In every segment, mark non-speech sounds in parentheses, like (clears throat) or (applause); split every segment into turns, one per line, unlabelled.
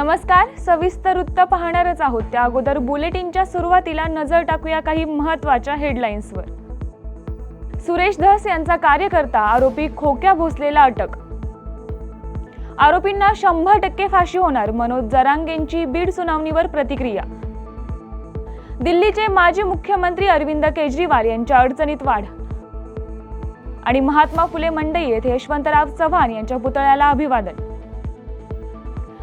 नमस्कार सविस्तर वृत्त पाहणारच आहोत. त्या अगोदर बुलेटिनच्या सुरुवातीला नजर टाकूया काही महत्त्वाच्या हेडलाईन्सवर सुरेश धस यांचा कार्यकर्ता आरोपी खोक्या भोसलेला अटक. आरोपींना शंभर टक्के फाशी होणार मनोज जरांगेंची बीड सुनावणीवर प्रतिक्रिया. दिल्लीचे माजी मुख्यमंत्री अरविंद केजरीवाल यांच्या अडचणीत वाढ. आणि महात्मा फुले मंडई येथे यशवंतराव चव्हाण यांच्या पुतळ्याला अभिवादन.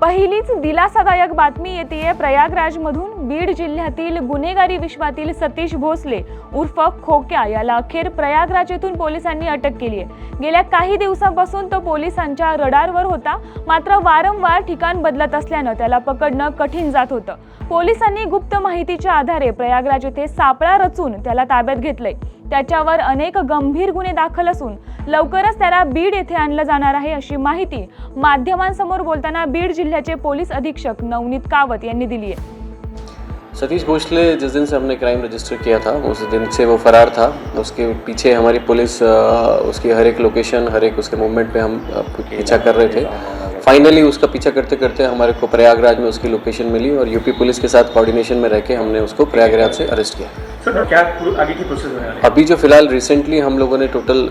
पहिलीच दिलासादायक बातमी येते प्रयागराजमधून बीड जिल्ह्यातील गुन्हेगारी विश्वातील सतीश भोसले उर्फ खोक्या याला अखेर प्रयागराज येथून पोलिसांनी अटक केली आहे. गेल्या काही दिवसांपासून तो पोलिसांच्या रडारवर होता. मात्र वारंवार ठिकाण बदलत असल्यानं त्याला पकडणं कठीण जात होतं. पोलिसांनी गुप्त माहितीच्या आधारे प्रयागराज येथे सापळा रचून त्याला ताब्यात घेतलंय. त्याच्यावर अनेक गंभीर गुन्हे दाखल असून लवकरच त्याला बीड येथे आणलं जाणार आहे अशी माहिती माध्यमांसमोर बोलताना बीड जिल्ह्याचे पोलीस अधीक्षक नवनीत कावत यांनी दिली आहे.
सतीश भोसले जिस दिन से हमने क्राइम रजिस्टर किया था उस दिन से वो फरार था। उसके पीछे हमारी पुलिस उसकी हर एक लोकेशन हर एक उसके मूवमेंट पे हम पीछा कर रहे थे। फाइनली उसका पीछा करते करते हमारे को प्रयागराज में उसकी लोकेशन मिली और यूपी पुलिस के साथ कोऑर्डिनेशन में रह के हमने उसको प्रयागराज से अरेस्ट किया।
सर क्या
अभी जो फ़िलहाल रिसेंटली हम लोगों ने टोटल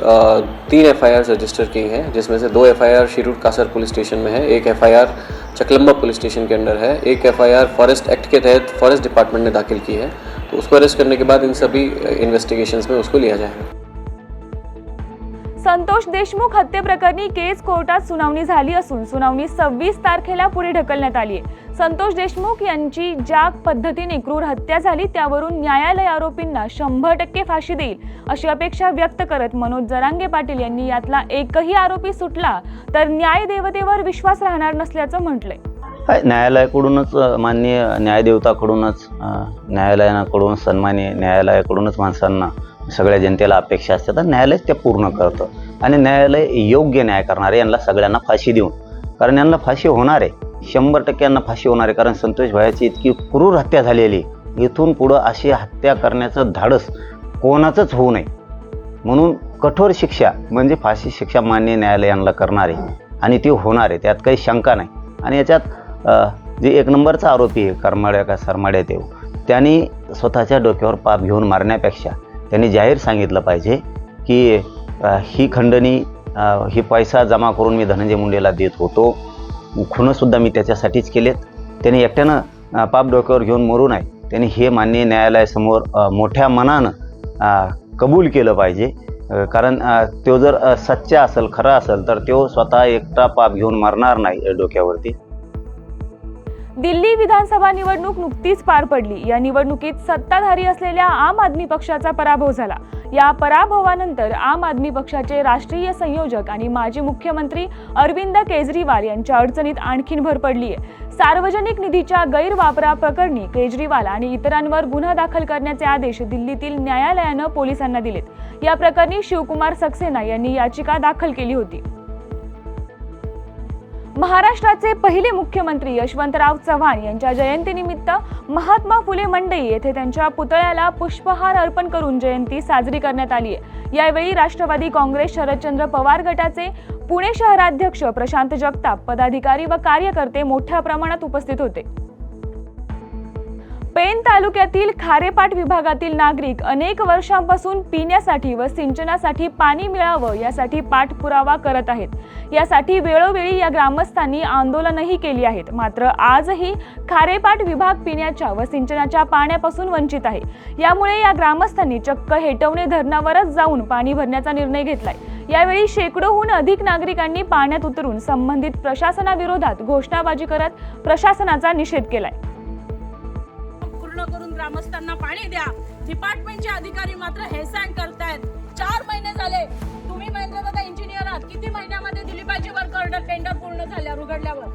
तीन एफ़ रजिस्टर की हैं, जिसमें से दो F I R Shirur Kasar police station में है, एक F I R Chaklamba police station K under है, एक F I R forest act के तहत फॉरेस्ट डिपार्टमेंट ने दाखिल की है। तो उसको अरेस्ट करने के बाद इन सभी इन्वेस्टिगेशन में उसको लिया जाएगा।
संतोष देशमुख हत्येप्रकरणी केस कोर्टात सुनावणी झाली असून सुनावणी सव्वीस तारखेला पुढे ढकलण्यात आली आहे. संतोष देशमुख यांची ज्या पद्धतीने क्रूर हत्या झाली त्यावरून न्यायालय आरोपींना शंभर टक्के फाशी देईल अशी अपेक्षा व्यक्त करत मनोज जरांगे पाटील यांनी यातला एकही आरोपी सुटला तर न्याय देवतेवर विश्वास राहणार नसल्याचं म्हटलंय.
न्यायालयाकडूनच माननीय न्यायदेवताकडूनच न्यायालयाकडून सन्मान्य न्यायालयाकडूनच माणसांना सगळ्या जनतेला अपेक्षा असतात तर न्यायालय ते पूर्ण करतं. आणि न्यायालय योग्य न्याय करणारे यांना सगळ्यांना फाशी देऊन. कारण यांना फाशी होणार आहे. शंभर टक्के यांना फाशी होणार आहे. कारण संतोष भायाची इतकी क्रूर हत्या झालेली इथून पुढं अशी हत्या करण्याचं धाडस कोणाचंच होऊ नये. म्हणून कठोर शिक्षा म्हणजे फाशी शिक्षा मान्य न्यायालयांना करणार आहे. आणि ती होणार आहे. त्यात काही शंका नाही. आणि याच्यात जे एक नंबरचा आरोपी आहे करमाड्या का सरमाड्या देव त्यांनी स्वतःच्या डोक्यावर पाप घेऊन मारण्यापेक्षा त्यांनी जाहीर सांगितलं पाहिजे की ही खंडणी ही पैसा जमा करून मी धनंजय मुंडेला देत होतो. खुणंसुद्धा मी त्याच्यासाठीच केलेत. त्यांनी एकट्यानं पाप डोक्यावर घेऊन मरू नये. त्यांनी हे मान्य न्यायालयासमोर मोठ्या मनानं कबूल केलं पाहिजे. कारण तो जर सच्चा असेल खरा असेल तर तो स्वतः एकटा पाप घेऊन मरणार नाही डोक्यावरती.
दिल्ली विधानसभा निवडणूक नुकतीच पार पडली. या निवडणुकीत सत्ताधारी असलेल्या आम आदमी पक्षाचा पराभव झाला. या पराभवानंतर आम आदमी पक्षाचे राष्ट्रीय संयोजक आणि माजी मुख्यमंत्री अरविंद केजरीवाल यांच्या अडचणीत आणखीन भर पडली आहे सार्वजनिक निधीच्या गैरवापराप्रकरणी केजरीवाल आणि इतरांवर गुन्हा दाखल करण्याचे आदेश दिल्लीतील न्यायालयानं पोलिसांना दिलेत. या प्रकरणी शिवकुमार सक्सेना यांनी याचिका दाखल केली होती. महाराष्ट्राचे पहिले मुख्यमंत्री यशवंतराव चव्हाण यांच्या जयंतीनिमित्त महात्मा फुले मंडई येथे त्यांच्या पुतळ्याला पुष्पहार अर्पण करून जयंती साजरी करण्यात आली आहे. यावेळी राष्ट्रवादी काँग्रेस शरदचंद्र पवार गटाचे पुणे शहराध्यक्ष प्रशांत जगताप पदाधिकारी व कार्यकर्ते मोठ्या प्रमाणात उपस्थित होते. पेन तालुक्यातील खारेपाट विभागातील नागरिक अनेक वर्षांपासून पिण्यासाठी व सिंचनासाठी पाणी मिळावं यासाठी पाठपुरावा करत आहेत. यासाठी वेळोवेळी या ग्रामस्थांनी आंदोलनही केली आहेत. मात्र आजही खारेपाट विभाग पिण्याच्या व सिंचनाच्या पाण्यापासून वंचित आहे. यामुळे या ग्रामस्थांनी चक्क हेटवणे धरणावरच जाऊन पाणी भरण्याचा निर्णय घेतलाय. यावेळी शेकडोहून अधिक नागरिकांनी पाण्यात उतरून संबंधित प्रशासनाविरोधात घोषणाबाजी करत प्रशासनाचा निषेध केलाय.
ग्रामस्थांना पाणी द्या. डिपार्टमेंटचे अधिकारी मात्र हेळसांड करतायत. चार महिने झाले. तुम्ही महेंद्र दादा इंजिनियर आहात. किती महिन्यामध्ये दिली पाहिजे वर्क ऑर्डर टेंडर पूर्ण झाल्यावर उघडल्यावर.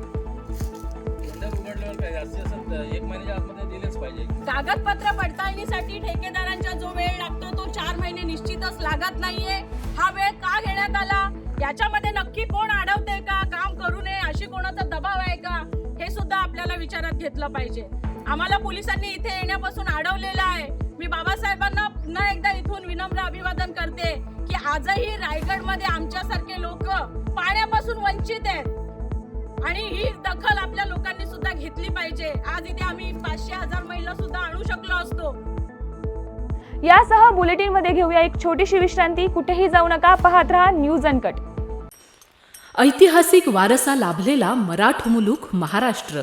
टेंडर उघडल्यावर काय जास्तीत जास्त एक महिन्याच्या आतमध्ये दिलेच पाहिजे.
कागदपत्र पडताळणीसाठी ठेकेदारांचा जो वेळ लागतो तो चार महिने निश्चितच लागत नाहीये. हा वेळ का घेण्यात आला? याच्यामध्ये नक्की कोण अडवते का? काम करू नये अशी कोणाचा दबाव आहे का? हे सुद्धा आपल्याला विचारात घेतलं पाहिजे. आम्हाला पोलिसांनी इथे येण्यापासून अडवलेलं आहे. मी बाबासाहेबांना पुन्हा एकदा इथून विनम्र अभिवादन करते की आजही रायगडमध्ये आमच्यासारखे लोक पाण्यापासून वंचित आहेत. आणि ही दखल आपल्या लोकांनी सुद्धा घेतली पाहिजे. आज इथे आम्ही पाचशे हजार महिला सुद्धा आणू शकलो असतो.
यासह बुलेटिनमध्ये घेऊया एक छोटीशी विश्रांती. कुठेही जाऊ नका. पाहत रहा न्यूज अनकट.
ऐतिहासिक वारसा लाभलेला मराठ मुलूक महाराष्ट्र.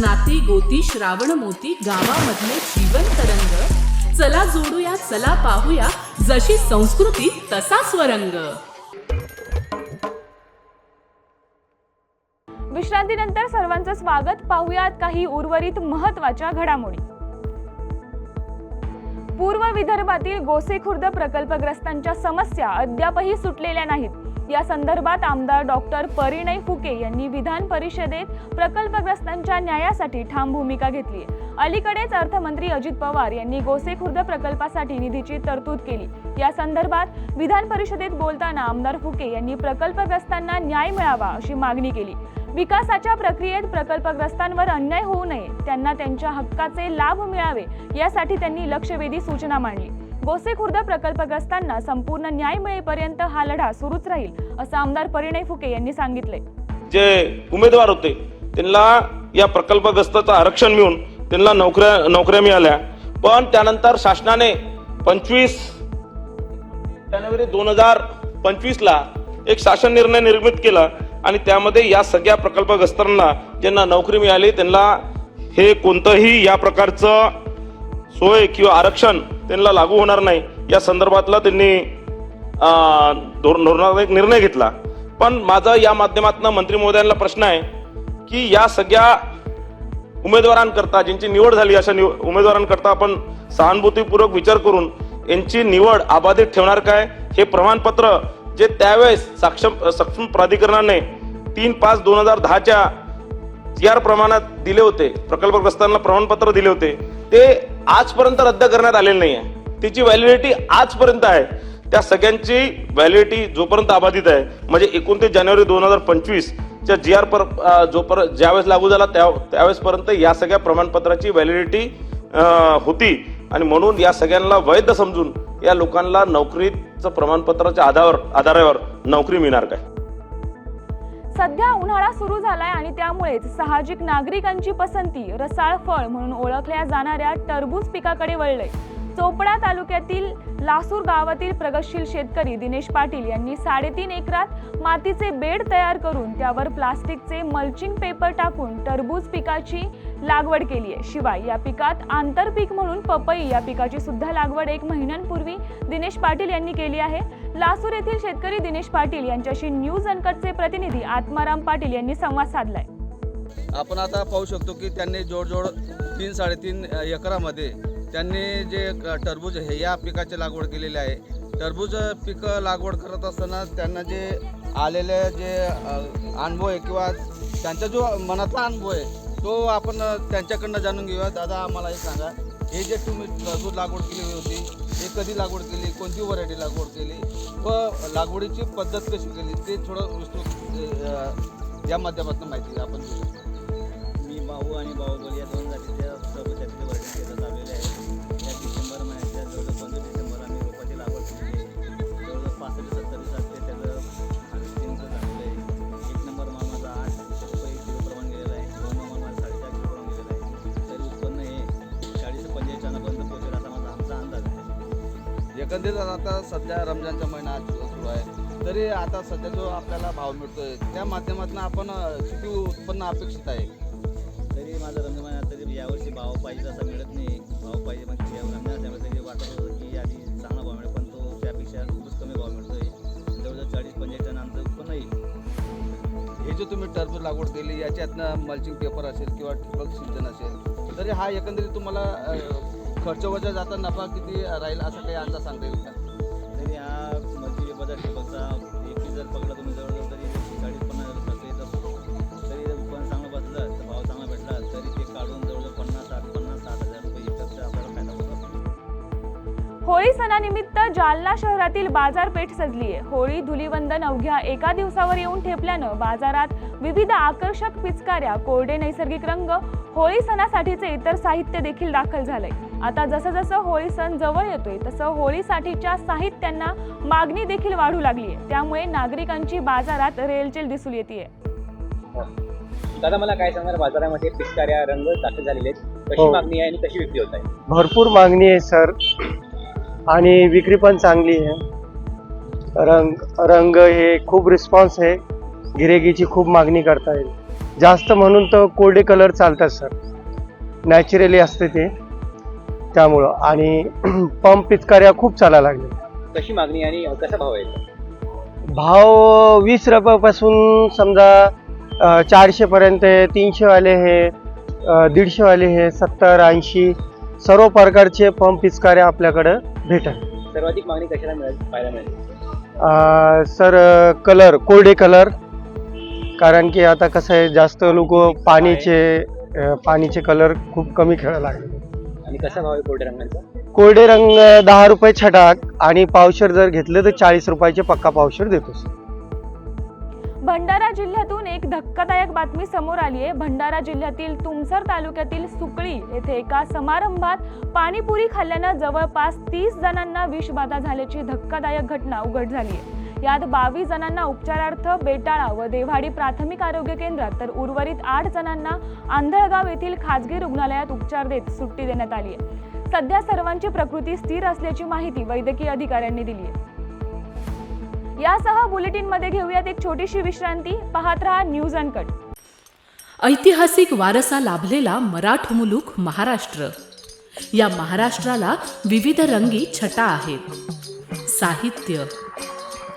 नाती गोती श्रावण मोती गावामधले जीवन तरंग. चला जोडूया चला पाहूया जशी संस्कृती तसा स्वरंग.
विश्रांतीनंतर सर्वांचं स्वागत. पाहुयात काही उर्वरित महत्त्वाच्या घडामोडी. पूर्व विदर्भातील गोसेखुर्द प्रकल्पग्रस्तांच्या समस्या अद्यापही सुटलेल्या नाहीत. या संदर्भात आमदार डॉक्टर परिणय फुके यांनी विधान परिषदेत प्रकल्पग्रस्तांच्या न्यायासाठी ठाम भूमिका घेतली. अलीकडेच अर्थमंत्री अजित पवार यांनी गोसेखुर्द प्रकल्पासाठी निधीची तरतूद केली. या संदर्भात विधान परिषदेत बोलताना आमदार फुके यांनी प्रकल्पग्रस्तांना न्याय मिळावा अशी मागणी केली. विकासाच्या प्रक्रियेत प्रकल्पग्रस्तांवर अन्याय होऊ नये त्यांना त्यांच्या हक्काचे लाभ मिळावे यासाठी त्यांनी लक्षवेधी सूचना मांडली. गोसेखुर्द प्रकल्पग्रस्तांना संपूर्ण न्याय मिळेपर्यंत हा लढा सुरूच राहील असं आमदार परिणय फुके यांनी सांगितले.
जे उमेदवार होते त्यांना या प्रकल्पग्रस्ताचं आरक्षण मिळून त्यांना नोकऱ्या नोकऱ्या मिळाल्या. पण त्यानंतर शासनाने पंचवीस जानेवारी दोन हजार पंचवीसला एक शासन निर्णय निर्मित केला आणि त्यामध्ये या सगळ्या प्रकल्पग्रस्तांना ज्यांना नोकरी मिळाली त्यांना हे कोणतंही या प्रकारचं सोय किंवा आरक्षण त्यांना लागू होणार नाही. या संदर्भातला त्यांनी अं, धोर- धोरणात्मक निर्णय घेतला. पण माझा या माध्यमातून मंत्री महोदयांना प्रश्न आहे की या सगळ्या उमेदवारांकरता ज्यांची निवड झाली अशा निव उमेदवारांकरता आपण सहानुभूतीपूर्वक विचार करून यांची निवड अबाधित ठेवणार काय? हे प्रमाणपत्र जे त्यावेळेस सक्षम सक्षम प्राधिकरणाने तीन पाच दोन हजार दहाच्या जी आर प्रमाणात दिले होते प्रकल्पग्रस्तांना प्रमाणपत्र दिले होते ते आजपर्यंत रद्द करण्यात आलेले नाही आहे त्याची व्हॅलिडिटी आजपर्यंत आहे. त्या सगळ्यांची व्हॅलिडिटी जोपर्यंत अबाधित आहे म्हणजे एकोणतीस जानेवारी दोन हजार पंचवीस च्या जी आर पर जोपर्यंत ज्यावेळेस लागू झाला त्या त्यावेळेसपर्यंत या सगळ्या प्रमाणपत्राची व्हॅलिडिटी होती. आणि म्हणून या सगळ्यांना वैध समजून या लोकांना नोकरीचं प्रमाणपत्राच्या आधारावर आधारावर नोकरी मिळणार काय?
सध्या उन्हाळा सुरू झालाय आणि त्यामुळेच साहजिक नागरिकांची पसंती रसाळ फळ म्हणून ओळखल्या जाणाऱ्या टरबूज पिकाकडे वळलंय. चोपडा तालुक्यातील लासूर गावातील प्रगतशील शेतकरी दिनेश पाटील यांनी साडेतीन एकरात मातीचे बेड तयार करून त्यावर प्लास्टिकचे मल्चिंग पेपर टाकून टरबूज पिकाची लागवड केली आहे शिवाय या पिकात आंतरपीक म्हणून पपई या पिकाची सुद्धा लागवड एक महिन्यांपूर्वी दिनेश पाटील यांनी केली आहे. लासूर येथील शेतकरी दिनेश पाटील यांच्याशी न्यूज अनकटचे प्रतिनिधी आत्माराम पाटील यांनी संवाद साधलाय.
आपण आता पाहू शकतो की त्यांनी जोडजोड तीन साडेतीन एकरामध्ये त्यांनी जे क- टरबूज हे या पिकाची लागवड केलेली आहे. टरबूज पिकं लागवड करत असताना त्यांना जे आलेले जे अनुभव आहे किंवा त्यांचा जो मनातला अनुभव आहे तो आपण त्यांच्याकडनं जाणून घेऊया. दादा आम्हाला हे सांगा. हे जे तुम्ही टरबूज लागवड केली होती हे कधी लागवड केली कोणती व्हरायटी लागवड केली व लागवडीची पद्धत कशी केली ते थोडं विस्तृत या माध्यमातून माहिती आपण शकतो.
मी भाऊ आणि बाहुबली या दोन जातीच्या प्रभूजातीचे वर्णन केलं लावलेले आहे.
एकंदरीत आता सध्या रमजानचा महिना सुरू आहे. तरी आता सध्या जो आपल्याला भाव मिळतोय त्या माध्यमातून आपण किती उत्पन्न अपेक्षित आहे?
तरी माझं रमजान महिन्यात तरी यावर्षी भाव पाहिजे तसा मिळत नाही. भाव पाहिजे पण या रमजान असल्यामुळे तरी वाटत होतं की आधी चांगला भाव मिळेल पण तो त्यापेक्षा खूपच कमी भाव मिळतोय. जवळजवळ चाळीस पंचेचाळीस टन आमचं उत्पन्न येईल.
हे जे तुम्ही टरबूज लागवड केली याच्यातनं मल्चिंग पेपर असेल किंवा ठिबक सिंचन असेल तरी हा एकंदरीत तुम्हाला खर्च वजा जाता नफा किती राहील असं काही अंदाज सांगता येईल का?
तरी हा मजुरी बदल ठिबकचा एक जर पकडला तुम्ही जवळजवळ तरी चाळीस पन्नास हजार खर्च येत. तरी जर उत्पन्न चांगलं बसलं तर भाव चांगला भेटला तरी ते काढून जवळजवळ पन्नास साठ पन्नास साठ हजार रुपये एकरचा आपल्याला फायदा होत.
होळी सणानिमित्त जालना शहरातील बाजारपेठ सजली आहे होळी धुलीवंदन अवघ्या एका दिवसावर येऊन ठेपल्यानं बाजारात विविध आकर्षक पिचकाऱ्या कोरडे नैसर्गिक रंग होळी सणासाठीचे इतर साहित्य देखील दाखल झालंय. आता जसं जसं होळी सण जवळ येतोय तसं होळीसाठीच्या साहित्यांना मागणी देखील वाढू लागली आहे त्यामुळे नागरिकांची बाजारात रेलचेल दिसून येते
दादा मला काय सांगणार बाजारामध्ये पिचकाऱ्या रंग दाखल झालेले आहेत. कशी
हो.
मागणी आहे आणि कशी विक्री होत आहे?
भरपूर मागणी आहे सर. आणि विक्री पण चांगली आहे. रंग रंग हे खूप रिस्पॉन्स आहे. गिरेगीची खूप मागणी करता येईल. जास्त म्हणून तर कोरडे कलर चालतात सर. नॅचरली असते ते. त्यामुळं. आणि (clears throat) पंप पिचकाऱ्या खूप चालायला लागले.
कशी मागणी आणि कसा भाव आहे?
भाव वीस रुपयापासून समजा चारशेपर्यंत आहे तीनशेवाले हे अ, दीडशेवाले हे सत्तर ऐंशी सर्व प्रकारचे पंप पिचकाऱ्या आपल्याकडं भेटेल
सर्वाधिक मागणी कशाला मिळेल? पाहायला मिळेल.
अ, सर कलर कोरडे कलर. कारण की आता कसं आहे जास्त लोक पाणीचे अ, पाणीचे कलर खूप कमी खेळायला लागले.
आणि कसा भाव आहे कोरड्या रंगांचा
कोरडे रंग दहा रुपये छटाक आणि पावशर जर घेतले तर चाळीस रुपयाचे पक्का पावशर देतो सर
भंडारा जिल्ह्यातून एक धक्कादायक बातमी समोर आली आहे भंडारा जिल्ह्यातील तुमसर तालुक्यातील सुकळी येथे एका समारंभात पाणीपुरी खाल्ल्यानं जवळपास तीस जणांना विषबाधा झाल्याची धक्कादायक घटना उघड झाली आहे यात बावीस जणांना उपचारार्थ बेटाळा व देव्हाडी प्राथमिक आरोग्य केंद्रात तर उर्वरित आठ जणांना आंधळगाव येथील खाजगी रुग्णालयात उपचार देत सुट्टी देण्यात आली आहे. सध्या सर्वांची प्रकृती स्थिर असल्याची माहिती वैद्यकीय अधिकाऱ्यांनी दिली आहे. यासह बुलेटिनमध्ये घेऊयात एक छोटीशी विश्रांती. पाहत रहा न्यूज अनकट.
ऐतिहासिक वारसा लाभलेला मराठ मुलूक महाराष्ट्र. या महाराष्ट्राला विविध रंगी छटा आहेत. साहित्य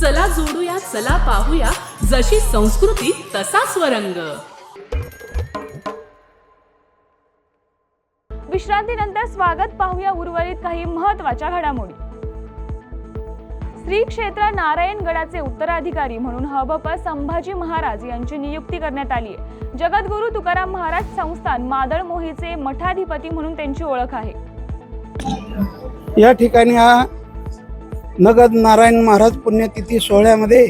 चला जोडूया चला पाहूया. जशी संस्कृती तसा स्वरंग.
विश्रांतीनंतर स्वागत पाहूया उर्वरित काही महत्त्वाच्या घडामोडी. श्री क्षेत्र नारायणगडाचे उत्तराधिकारी म्हणून हबप संभाजी महाराज यांची नियुक्ती करण्यात आली आहे. जगद्गुरू तुकाराम महाराज संस्थान मादळ मोहीचे मठाधिपती म्हणून त्यांची ओळख आहे.
या ठिकाणी हा नगद नारायण महाराज पुण्यतिथी सोहळ्यामध्ये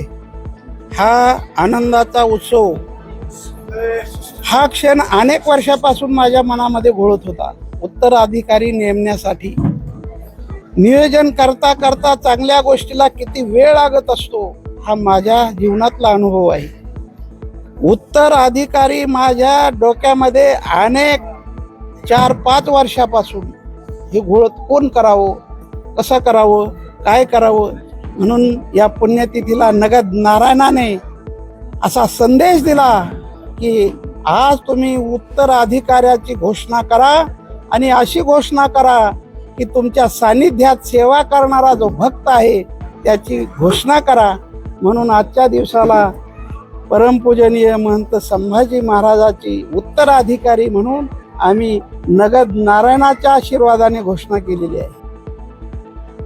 हा आनंदाचा उत्सव हा क्षण अनेक वर्षापासून माझ्या मनामध्ये घोळत होता. उत्तराधिकारी नेमण्यासाठी. नियोजन करता करता चांगल्या गोष्टीला किती वेळ लागत असतो हा माझ्या जीवनातला अनुभव आहे. उत्तराधिकारी माझ्या डोक्यामध्ये अनेक चार पाच वर्षापासून हे घोळत कोण करावं कसं करावं? काय करावं? म्हणून या पुण्यतिथीला नगद नारायणाने असा संदेश दिला की आज तुम्ही उत्तराधिकाऱ्याची घोषणा करा आणि अशी घोषणा करा की तुमच्या सानिध्यात सेवा करणारा जो भक्त आहे त्याची घोषणा करा. म्हणून आजच्या दिवसाला परमपूजनीय महंत संभाजी महाराजाची उत्तराधिकारी म्हणून आम्ही नगद नारायणाच्या आशीर्वादाने घोषणा केलेली आहे.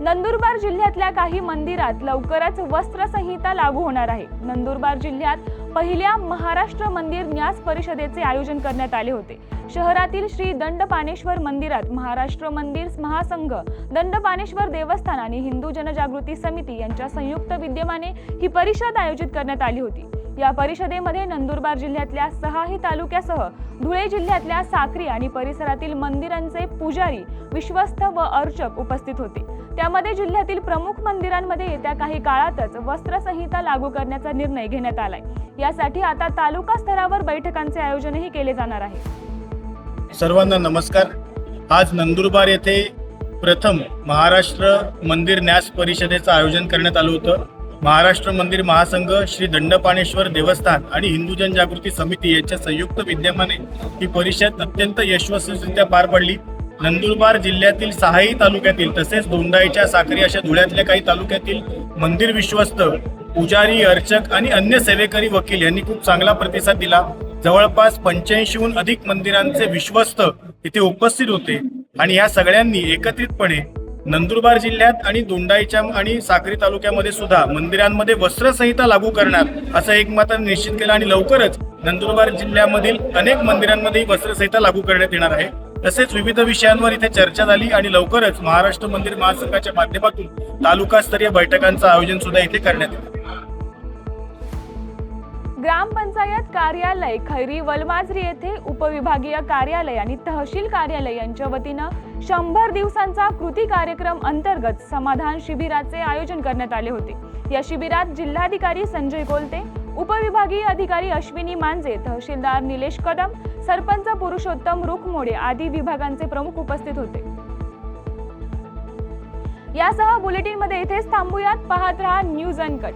नंदुरबार जिल्ह्यातल्या काही मंदिरात लवकरच वस्त्रसंहिता लागू होणार आहे. नंदुरबार जिल्ह्यात पहिल्या महाराष्ट्र मंदिर न्यास परिषदेचे आयोजन करण्यात आले होते. शहरातील श्री दंडपानेश्वर मंदिरात महाराष्ट्र मंदिर महासंघ दंडपानेश्वर देवस्थान आणि हिंदू जनजागृती समिती यांच्या संयुक्त विद्यमाने ही परिषद आयोजित करण्यात आली होती. या परिषदेमध्ये नंदुरबार जिल्ह्यातल्या सहाही तालुक्यासह धुळे जिल्ह्यातल्या साक्री आणि परिसरातील मंदिरांचे पुजारी विश्वस्त व अर्चक उपस्थित होते. त्यामध्ये जिल्ह्यातील प्रमुख मंदिरांमध्ये येत्या काही काळातच वस्त्रसंहिता लागू करण्याचा निर्णय घेण्यात आलाय. यासाठी आता तालुका स्तरावर बैठकांचे आयोजनही केले जाणार आहे.
सर्वांना नमस्कार. आज नंदुरबार येथे प्रथम महाराष्ट्र मंदिर न्यास परिषदेचं आयोजन करण्यात आलं होतं. महाराष्ट्र मंदिर महासंघ श्री दंडपाणेश्वर देवस्थान आणि हिंदू जनजागृती समिती यांच्या संयुक्त विद्यमाने ही परिषद अत्यंत यशस्वीरित्या पार पडली. नंदुरबार जिल्ह्यातील सहाही तालुक्यातील तसेच दोंडाईच्या साखरी अशा धुळ्यातल्या काही तालुक्यातील मंदिर विश्वस्त पुजारी अर्चक आणि अन्य सेवेकरी वकील यांनी खूप चांगला प्रतिसाद दिला. जवळपास पंच्याऐंशीहून अधिक मंदिरांचे विश्वस्त इथे उपस्थित होते आणि या सगळ्यांनी एकत्रितपणे नंदुरबार जिल्ह्यात आणि दोंडाईच्या आणि साक्री तालुक्यामध्ये सुद्धा मंदिरांमध्ये वस्त्रसंहिता लागू करणार असं एकमताने निश्चित केलं आणि लवकरच नंदुरबार जिल्ह्यामधील अनेक मंदिरांमध्ये वस्त्रसंहिता लागू करण्यात येणार आहे. तसेच विविध विषयांवर इथे चर्चा झाली आणि लवकरच महाराष्ट्र मंदिर महासंघाच्या माध्यमातून तालुकास्तरीय बैठकांचं आयोजन सुद्धा इथे करण्यात येईल.
ग्रामपंचायत कार्यालय खैरी वलमाजरी येथे उपविभागीय कार्यालय आणि तहसील कार्यालय यांच्या वतीनं शंभर दिवसांचा कृती कार्यक्रम अंतर्गत समाधान शिबिराचे आयोजन करण्यात आले होते. या शिबिरात जिल्हाधिकारी संजय कोलते उपविभागीय अधिकारी अश्विनी मांजे तहसीलदार निलेश कदम सरपंच पुरुषोत्तम रुखमोडे आदी विभागांचे प्रमुख उपस्थित होते. यासह बुलेटिनमध्ये इथेच थांबूयात. पाहत राहा न्यूज अनकट.